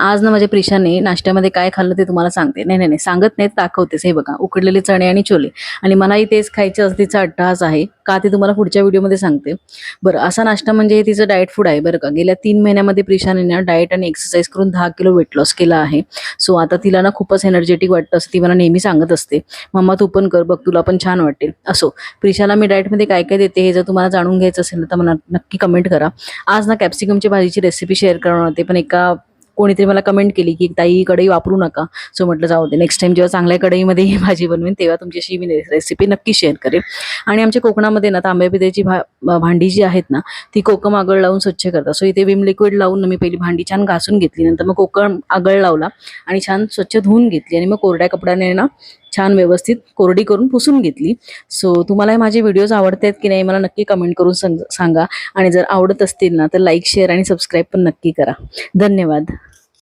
आज ना माझ्या प्रिशाने नाश्त्यामध्ये काय खाल्लं ते तुम्हाला सांगते. नाही नाही नाही सांगत नाही दाखवतेच. हे बघा उकडलेले चणे आणि छोले. आणि मलाही तेच खायचे असं तिचा अट्टहास आहे. का ते तुम्हाला पुढच्या व्हिडिओमध्ये सांगते. बरं असा नाश्ता म्हणजे हे तिचं डाएट फूड आहे बरं का. गेल्या तीन महिन्यामध्ये प्रिशाने ना डाएट आणि एक्सरसाइज करून दहा किलो वेट लॉस केला आहे. सो आता तिला ना खूपच एनर्जेटिक वाटतं असं ती मला नेहमी सांगत असते. मम्मा तू पण कर बघ तुला पण छान वाटेल. असो प्रिशाला मी डाएटमध्ये काय काय देते हे जर तुम्हाला जाणून घ्यायचं असेल तर मला नक्की कमेंट करा. आज ना कॅप्सिकमची भाजीची रेसिपी शेअर करणार होते पण एका कोणीतरी मला कमेंट केली की ताई कढई वापरू नका. सो म्हटलं जाऊ दे नेक्स्ट टाइम जेव्हा चांगल्या कढईमध्ये ही भाजी बनवेन तेव्हा तुमच्याशी मी रेसिपी नक्की शेअर करेन. आणि आमच्या कोकणामध्ये ना तांब्यापितेची भा भांडी जी आहेत ना ती कोकम आगळ लावून स्वच्छ करतात. सो इथे विम लिक्विड लावून मी पहिली भांडी छान घासून घेतली. नंतर मग कोकम आगळ लावला आणि छान स्वच्छ धुवून घेतली. आणि मग कोरड्या कपड्याने ना छान व्यवस्थित कोरडी करून पुसून घेतली. सो तुम्हाला माझे व्हिडिओज आवडतात की नाही मला नक्की कमेंट करून सांगा आणि जर आवडत असतील ना तर लाईक शेअर आणि सबस्क्राईब पण नक्की करा. धन्यवाद.